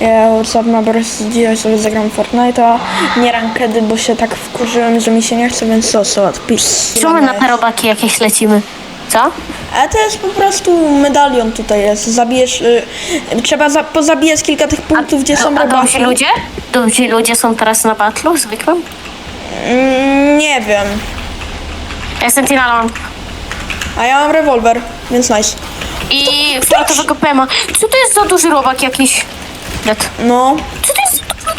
Ja ma po prostu dzisiaj sobie zagram Fortnite'a, nie rankedy, bo się tak wkurzyłem, że mi się nie chce, więc został odpis. Czemu na perobaki jakieś lecimy? Co? A to jest po prostu medalion tutaj jest. Zabijesz, y, trzeba za, pozabijać kilka tych punktów, gdzie są A dobrzy robaki. ludzie? Dobrzy ludzie są teraz na battlu zwykłym? Mm, nie wiem. Ja Sentinela mam. A ja mam rewolwer, więc nice. I fioletowego pema. Co to jest za duży robak jakiś? Net. No. Co to jest robak?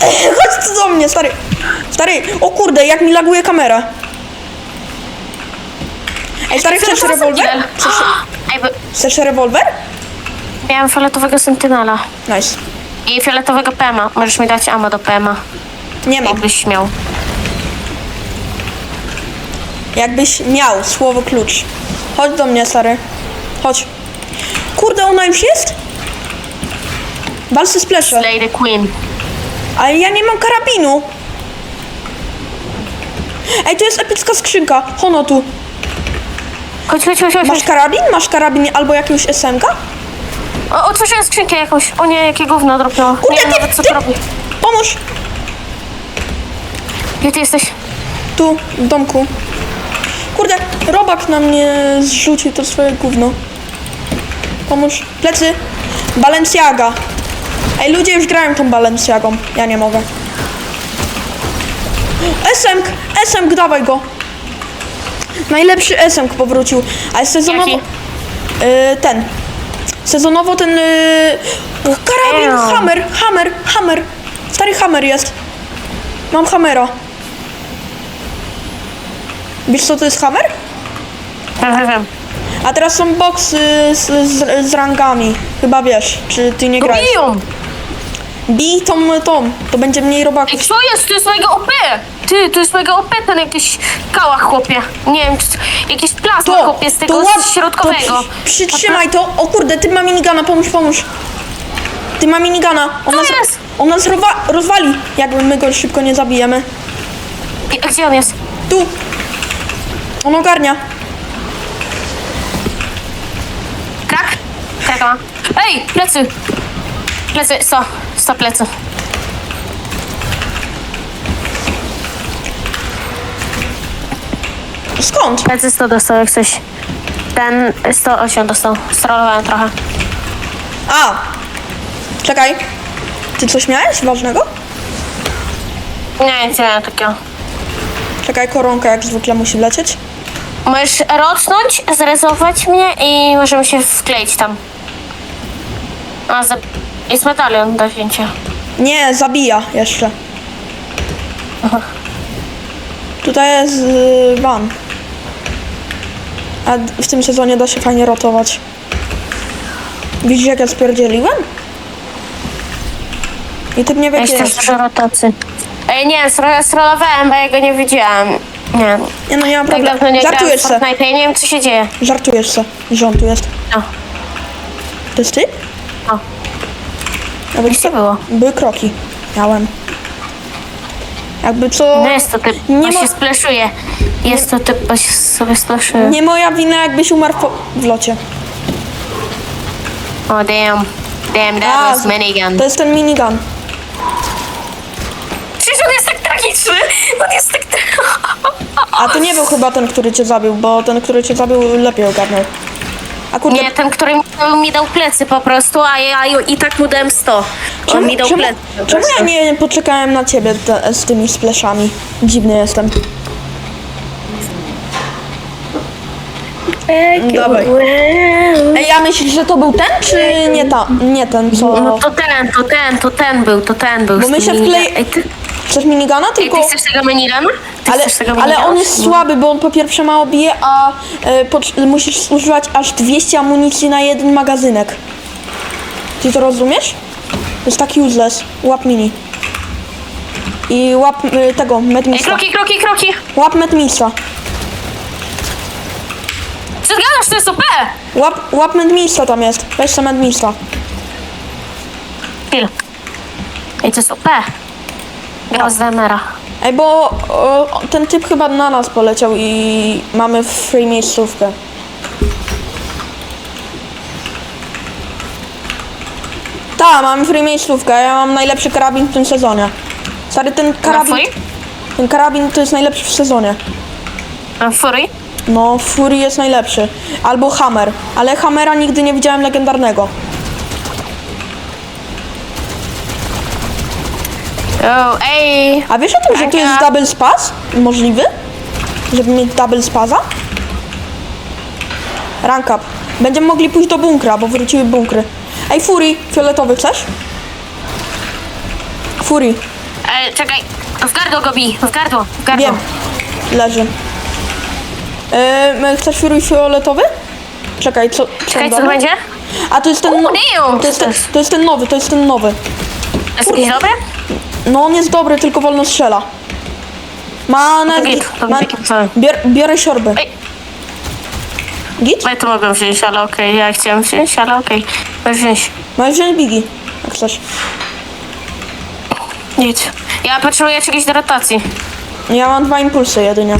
Chodź tu do mnie, stary. Stary, o kurde, jak mi laguje kamera. Ej, stary, chcesz rewolwer? Chcesz, Ej, bo chcesz rewolwer? miałem fioletowego Sentinela. Nice. I fioletowego pema. Możesz mi dać ammo do pema. Nie mam. Jakbyś miał. Jakbyś miał słowo klucz. Chodź do mnie, stary. Chodź. Kurde, ona już jest? Walsy splesze. Slay the Queen. Ale ja nie mam karabinu. Ej, tu jest epicka skrzynka. Hono tu. Chodź, chodź, chodź, chodź. Masz karabin? Masz karabin albo jakiegoś SMK? O, otworzyłem skrzynkę jakąś. O nie, jakie gówno dropnęło. Kurde, Nie wiem ty, nawet co ty. to robi. Pomóż. Gdzie ty jesteś? Tu, w domku. Kurde, robak na mnie zrzucił to swoje gówno. Pomóż. Plecy. Balenciaga. Ej, ludzie już grają tą Balenciagą. Ja nie mogę. Esemk! Esemk, dawaj go. Najlepszy Esemk powrócił. Ale sezonowo... Jaki? Y, ten. Sezonowo ten... Y, karabin, hammer, hammer, hammer. Stary hammer jest. Mam hammera. Wiesz co to jest hammer? A teraz są boksy z, z, z rangami. Chyba wiesz, czy ty nie grałeś. biją! Bij tą, tą, to będzie mniej Ej, robaków. co jest? To jest mega OP! Ty, to jest mega OP ten jakiś kałach chłopie. Nie wiem, czy jakiś plazma chłopie z tego łap- środkowego. To przy, przytrzymaj to. O kurde, ty ma minigana, pomóż, pomóż. Ty ma minigana. On Co nas, jest? on nas rowa, rozwali, jakby my go szybko nie zabijemy. A gdzie on jest? Tu. On ogarnia. Krak? Ma. Ej, plecy! Plecy, sto, sto plecy. Skąd? Plecy 100 dostał jak coś. Ten 108 dostał. Strollowałem trochę. A. Czekaj. Ty coś miałeś ważnego? Nie, nic nie miałem takiego. Czekaj, koronka jak zwykle musi lecieć. Możesz rocnąć, zrezować mnie i możemy się wkleić tam. A, za... jest medalion do wzięcia. Nie, zabija jeszcze. Aha. Tutaj jest y, van. A d- w tym sezonie da się fajnie rotować. Widzisz jak ja spierdzieliłem? I ty nie wiesz, Jest gdzie też jest. dużo rotacji. Ej, nie, stro- strollowałem, bo ja go nie widziałem. Nie, Nie no, nie ma tak dawno problemu. nie grałem Żartujesz w se. Fortnite, ja nie wiem co się dzieje. Żartujesz se, że on tu jest. No, To jest ty? O, nic nie było. Były kroki. Miałem. Jakby co... No jest to typ, Nie bo się spleszuje. Jest to typ, bo się sobie spleszuje. Nie moja wina, jakbyś umarł po... w locie. O, damn. Damn, that A, was minigun. To jest ten minigun. Przecież on jest tak tragiczny! On jest tak. A to nie był chyba ten, który cię zabił, bo ten, który cię zabił, lepiej ogarnął. A kurde, Nie, ten, który mi dał, plecy po prostu, a ja i tak mu dałem 100. On mi dał czemu, plecy. po czemu prostu. ja nie poczekałem na ciebie te, z tymi spleszami? Dziwny jestem. Dawaj. Ej, ja myślisz, że to był ten, czy nie, ta, nie ten, co... No to ten, to ten, to ten był, to ten był. Bo z my się wklei- Ej, ty, Chcesz minigana? Tylko... ty chcesz tego minigana? Ty Ale, chcesz tego ale minigana? on jest słaby, bo on po pierwsze mało bije, a e, musisz używać aż 200 amunicji na jeden magazynek. Ty to rozumiesz? To jest taki useless. Łap mini. I łap e, tego, Ej, medmista. kroki, kroki, kroki! Łap medmista. Co ty gadasz, to jest OP! Łap, łap medmista tam jest. Weź sobie medmista. Chwil. Ej, to jest OP. DMR-a. Ej, bo o, ten typ chyba na nas poleciał i mamy free miejscówkę. Tak, mam free miejscówkę, ja mam najlepszy karabin w tym sezonie. Stary, ten karabin, Fury? ten karabin to jest najlepszy w sezonie. Na Fury? No, Fury jest najlepszy. Albo Hammer, ale Hammera nigdy nie widziałem legendarnego. O, ej. A wiesz o tym, że tu jest double spas? Możliwy? Żeby mieć double spaza? Rank up. Będziemy mogli pójść do bunkra, bo wróciły bunkry. Ej, Fury, fioletowy chcesz? Fury, Ej, czekaj. W gardło go bij, w gardło, w gardło. wiem. Leży. Yy, chcesz Fury fioletowy? Czekaj, co? Czekaj, co to będzie? A to jest ten, no, damn, to, jest to ten, jest? to jest ten nowy, to jest ten nowy. Jest jakiś dobry? No on jest dobry, tylko wolno strzela. Ma na... git, to ma, git, co? bier, biorę siorby. Ej, Git? ja to mogę wziąć, ale okej, ja chciałem wziąć, ale okej. Możesz wziąć. Możesz wziąć bigi, jak chcesz. Nic. Ja potrzebuję czegoś do rotacji. Ja mam dwa impulsy jedynie.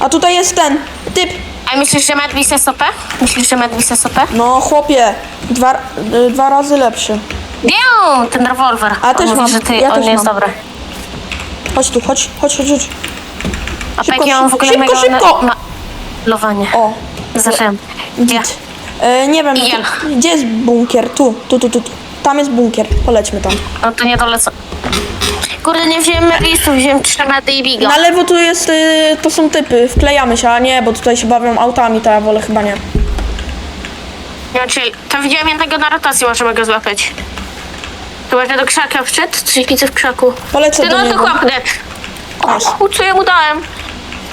A tutaj jest ten, typ. A myślisz, że Medvis jest OP? Myślisz, że Medvis jest OP? No chłopie, dwa, y, dwa razy lepszy. Diu, ten rewolwer. A On też mówi, mam, że ty, ja on też jest mam. dobry. Chodź tu, chodź, chodź, chodź, chodź. A Szybko, mam w ogóle szybko, mega szybko! na- malowanie. O, Zacząłem. Gdzie? git. E, nie wiem, Idziemy. tu- gdzie jest bunkier? Tu, tu, tu, tu. tu. Tam jest bunkier, polećmy tam. No to nie dolecę. Kurde, nie wziąłem Medvisu, wziąłem 3 medy i biga. Na lewo tu jest, y, to są typy, wklejamy się, a nie, bo tutaj się bawią autami, to ja wolę chyba nie. Nie wiem, czy to widziałem jednego na rotacji, możemy go złapać. Chyba, że do krzaka wszedł, coś widzę w krzaku. Polecę Ty do no to niego. chłopne. Nice. O, co ja mu dałem?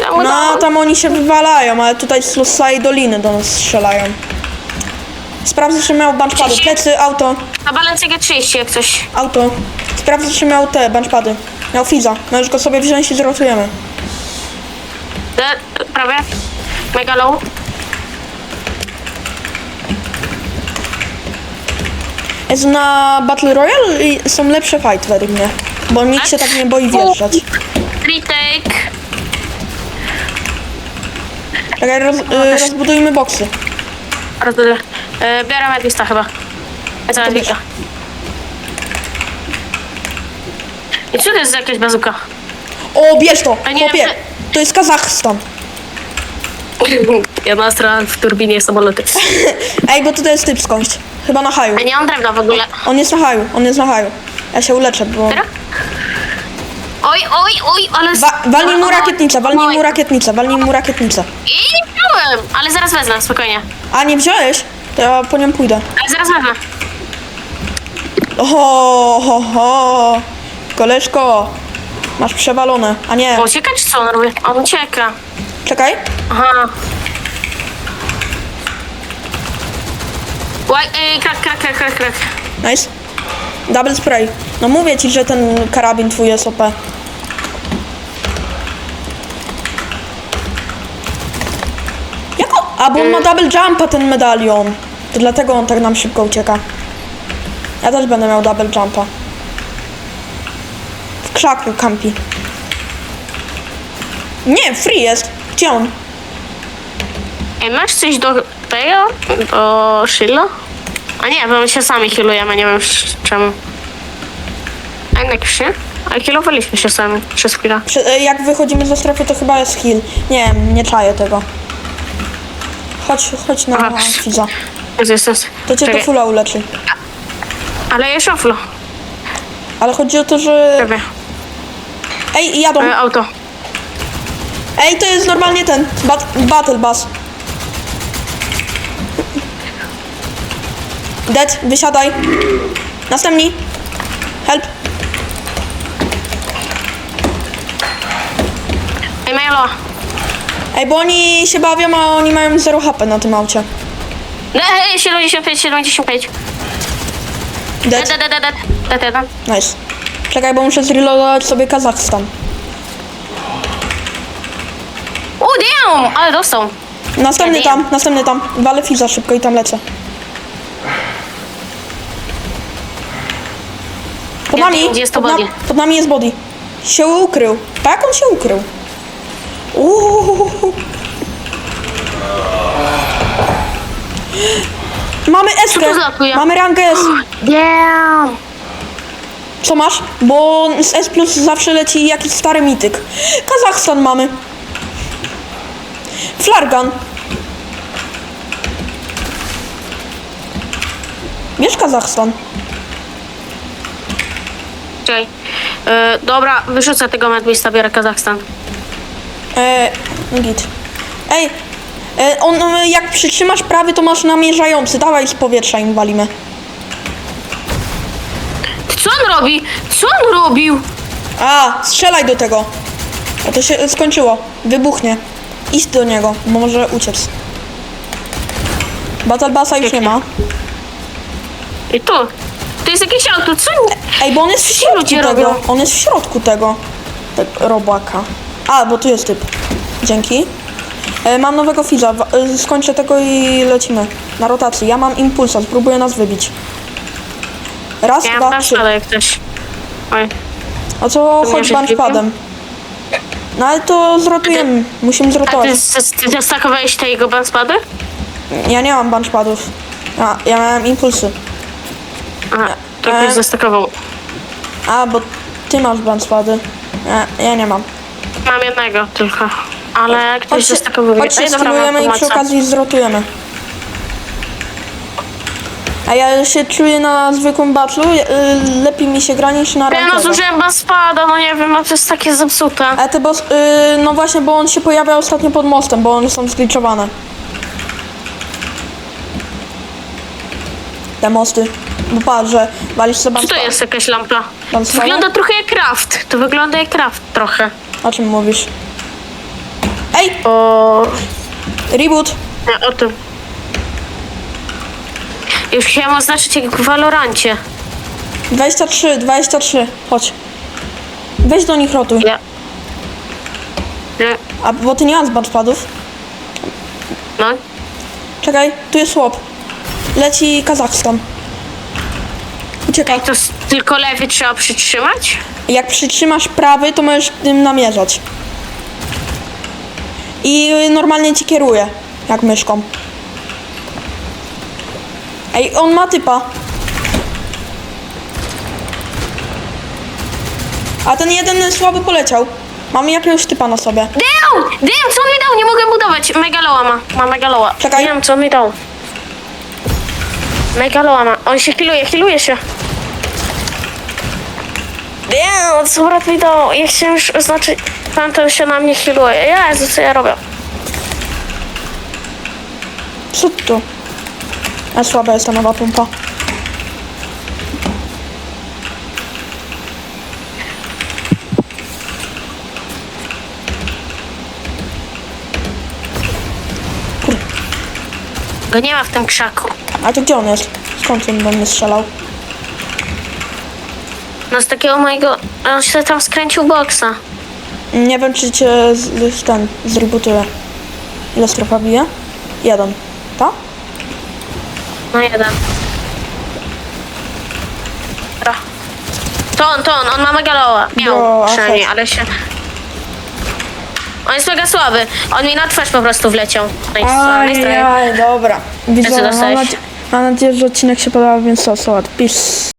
Ja mu No, dałem. tam oni się wywalają, ale tutaj z Los Sali Doliny do nas strzelają. Sprawdzę, czy miał bunchpady. Plecy, auto, Na Balenciaga 30 jak coś. auto. Sprawdzę, czy miał te bunchpady. Miał Fiza. Możesz go sobie wziąć i zrotujemy. De, prawie. Mega low. Jest na Battle Royale i są lepsze fight według mnie. Bo nikt się tak nie boi wjeżdżać. Retake. Czekaj, roz, y, rozbudujmy boksy. Rozbuduję. E, biorę Medvista chyba. Ja co Medvista. I co to jest za jakaś bazuka? O, bierz to! A nie, Chłopie, że- to jest Kazachstan. Ja nastra w turbinie samoloty. Ej, bo tutaj jest typ skądś. Chyba na haju. Ja nie mam drewna w ogóle. On jest na haju, on jest na haju. Ja się uleczę, bo... Teraz? Oj, oj, oj, ale... Wa walnij mu rakietnicę, walnij mu rakietnicę, walnij mu rakietnicę. I nie wziąłem, ale zaraz wezmę, spokojnie. A, nie wziąłeś? To ja po nią pójdę. Ale zaraz wezmę. Oho, ho, ho. Koleżko, masz przewalone. A nie, On ucieka czy co on robi? On ucieka. czekaj. Aha. Ej, krak, krak, krak, krak, krak. Nice. Double spray. No mówię ci, że ten karabin twój jest OP. Jako? A, bo on ma double jumpa, ten medalion. To dlatego on tak nam szybko ucieka. Ja też będę miał double jumpa. W krzaku kampi. Nie, free jest. Gdzie on? Ej, masz coś do tego? Do Shilla? A nie, bo my się sami healujemy, nie wiem czemu. A jednak już nie? A healowaliśmy się sami przez chwilę. Prze- e, Jak wychodzimy ze strefy, to chyba jest heal. Nie wiem, nie czaję tego. Chodź, chodź na Aha. Fiza. To cię to Czekaj. fula uleczy. Ale jest offlo. Ale chodzi o to, że... Prawie. Ej, jadą. E, auto. Ej, to jest normalnie ten. Bat battle bus. Dead, wysiadaj. Następni. Help. Ej, mają loa. Ej, bo oni się bawią, a oni mają 0 HP na tym aucie. Ej, 75, 75. Dead. Dead, dead, dead, dead. Dead, jeden. Nice. Czekaj, bo muszę zreloadować sobie Kazachstan. O, damn! Ale dostał. Następny Dead. tam, następny tam. Walę Fiza szybko i tam lecę. Pod nami, wiem, gdzie jest to pod, na, body. pod nami jest body. Się ukrył. Tak, on się ukrył. Uuu. Mamy S. to? Mamy rangę S. Damn! Co masz? Bo z S plus zawsze leci jakiś stary mityk. Kazachstan mamy. Flargan. Wiesz Kazachstan? Czekaj. E, dobra, wyrzucę tego medmista, biorę Kazachstan. E, git. Ej, e, on, e, jak przytrzymasz prawy, to masz namierzający. Dawaj z powietrza im walimy. Co on robi? Co on robił? A, strzelaj do tego. A to się skończyło. Wybuchnie. Idź do niego, bo może uciec. Battle Bassa już nie ma. I tu. To jest jakieś auto, co? Ej, bo on jest w środku ludzie tego. robią? On jest w środku tego. Tak, robaka. A, bo tu jest typ. Dzięki. E, mam nowego fiza. Wa- e, Skończę tego i lecimy. Na rotacji. Ja mam impulsa. Spróbuję nas wybić. Raz, Ja dwa, mam trzy. szale jak ktoś. Oj. A co To chodź bunchpadem? No ale to zrotujemy. Musimy A zrotować. ty, z- ty zastakowałeś te jego bandspady? Ja nie mam bunchpadów. Ja, ja miałem impulsy. Aha, to E. ktoś zastakował. A, bo ty masz bunchpady. Ja, ja nie mam. Mam jednego tylko. Ale ktoś Chodź zastakowuje. chodź się Ej, dobra, mam stylujemy i przy pomocy. okazji zrotujemy. A ja się czuję na zwykłym battlu, y, lepiej mi się gra niż na Ja no rankeda. zużyłem bandspada, no nie wiem, no to jest takie zepsute. A te boss, y, no właśnie, bo on się pojawia ostatnio pod mostem, bo one są zgliczowane. Te mosty. Bo patrz, że walisz sobie Co to jest jakaś lampa? Bandspada? Wygląda trochę jak Craft. To wygląda jak Craft trochę. O czym mówisz? Ej, O... reboot. Nie, o tym. Już chciałam oznaczyć jak w Valorancie. 23, 23. Chodź. Weź do nich rotuj. Nie. Nie. A bo ty nie masz bunchpadów. No. Czekaj, tu jest łop. Leci Kazachstan. Uciekaj. To s- tylko lewy trzeba przytrzymać? Jak przytrzymasz prawy, to możesz tym namierzać. I normalnie ci kieruje, jak myszką. Ej, on ma typa. A ten jeden słaby poleciał. Mamy jakiegoś typa na sobie. Damn! Damn, co on mi dał? Nie mogę budować. Megaloa ma. Ma megaloa. Czekaj. Nie wiem, co on mi dał. Ma. On się healuje, healuje się. Damn, co brat mi dał? Ja chciałem już oznaczyć... To się na mnie healuje. Jezu, co ja robię? Co to? A słaba jest ta nowa pompa. Go nie ma w tym krzaku. A to gdzie on jest? Skąd on do mnie strzelał? No z takiego mojego... On się tam skręcił boksa. Nie wiem, czy cię z, z ten zrebootuje. Ile strefa bije? Jeden. Tak? No jeden. Dobra. To on, to on, on ma megaloa. Miał przynajmniej, ale się... On jest mega słaby. On mi na twarz po prostu wleciał. Ajajaj, dobra. Widzowie, mam, dostałeś? nadzie- mam nadzieję, że odcinek się podobał, więc co, so, peace.